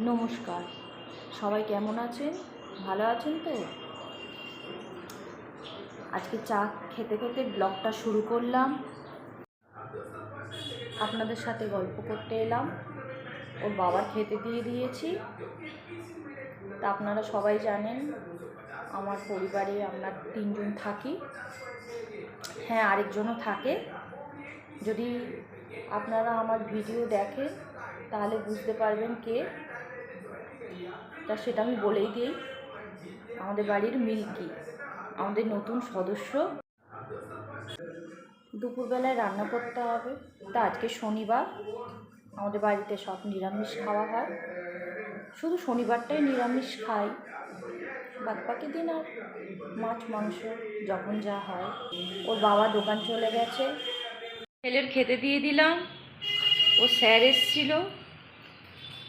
নমস্কার। সবাই কেমন আছেন? ভালো আছেন তো? আজকে চা খেতে খেতে ব্লগটা শুরু করলাম। আপনাদের সাথে গল্প করতে এলাম। ওর বাবার খেতে দিয়ে দিয়েছি। তা আপনারা সবাই জানেন, আমার পরিবারে আমরা তিনজন থাকি। হ্যাঁ আরেকজনও থাকে। যদি আপনারা আমার ভিডিও দেখেন, তাহলে বুঝতে পারবেন কে। তা সেটা আমি বলেই দিই। আমাদের বাড়ির মিল্কি, আমাদের নতুন সদস্য। দুপুরবেলায় রান্না করতে হবে। তা আজকে শনিবার। আমাদের বাড়িতে সব নিরামিষ খাওয়া হয়। শুধু শনিবারটাই নিরামিষ খাই। বাদ বাকি দিন আর মাছ, মাংস যখন যা হয়। ওর বাবা দোকান চলে গেছে। ছেলের খেতে দিয়ে দিলাম। ও স্যার এসছিল।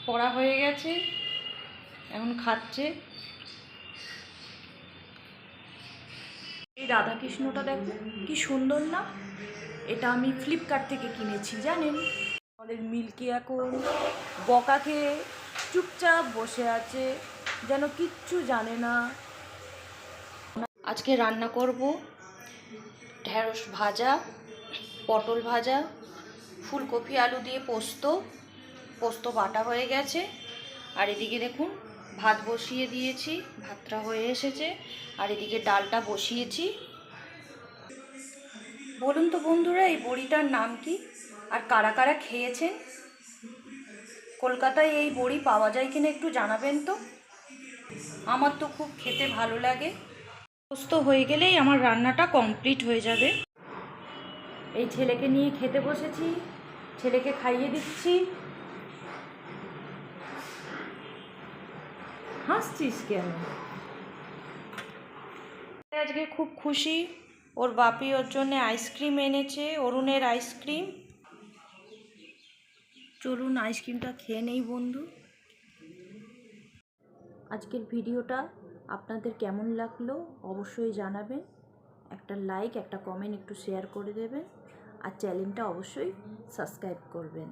পড়া হয়ে গেছে। এখন খাচ্ছে। এই রাধাকৃষ্ণটা দেখো, কি সুন্দর না? এটা আমি ফ্লিপকার্ট থেকে কিনেছি, জানেন? আমাদের মিল্কি এখন বকা খেয়ে চুপচাপ বসে আছে, যেন কিচ্ছু জানে না। আজকে রান্না করব ঢেঁড়স ভাজা, পটল ভাজা, ফুলকপি আলু দিয়ে পোস্ত পোস্ত বাটা হয়ে গেছে। আর এদিকে দেখুন ভাত বসিয়ে দিয়েছি, ভাতটা হয়ে এসেছে, আর এদিকে ডালটা বসিয়েছি। বলুন তো বন্ধুরা, এই বড়িটার নাম কি? আর কারা কারা খেয়েছেন? কলকাতায় এই বড়ি পাওয়া যায় কিনা একটু জানাবেন তো? আমার তো খুব খেতে ভালো লাগে। সুস্থ হয়ে গেলেই আমার রান্নাটা কমপ্লিট হয়ে যাবে। এই ছেলেকে নিয়ে খেতে বসেছি, ছেলেকে খাইয়ে দিচ্ছি। হাসছিস কেন? আজকে খুব খুশি। ওর বাপি ওর জন্য আইসক্রিম এনেছে অরুণের আইসক্রিম। চলুন আইসক্রিমটা খেয়ে নেই বন্ধু। আজকের ভিডিওটা আপনাদের কেমন লাগল অবশ্যই জানাবেন। একটা লাইক একটা কমেন্ট একটু শেয়ার করে দেবেন। আর চ্যানেলটা অবশ্যই সাবস্ক্রাইব করবেন।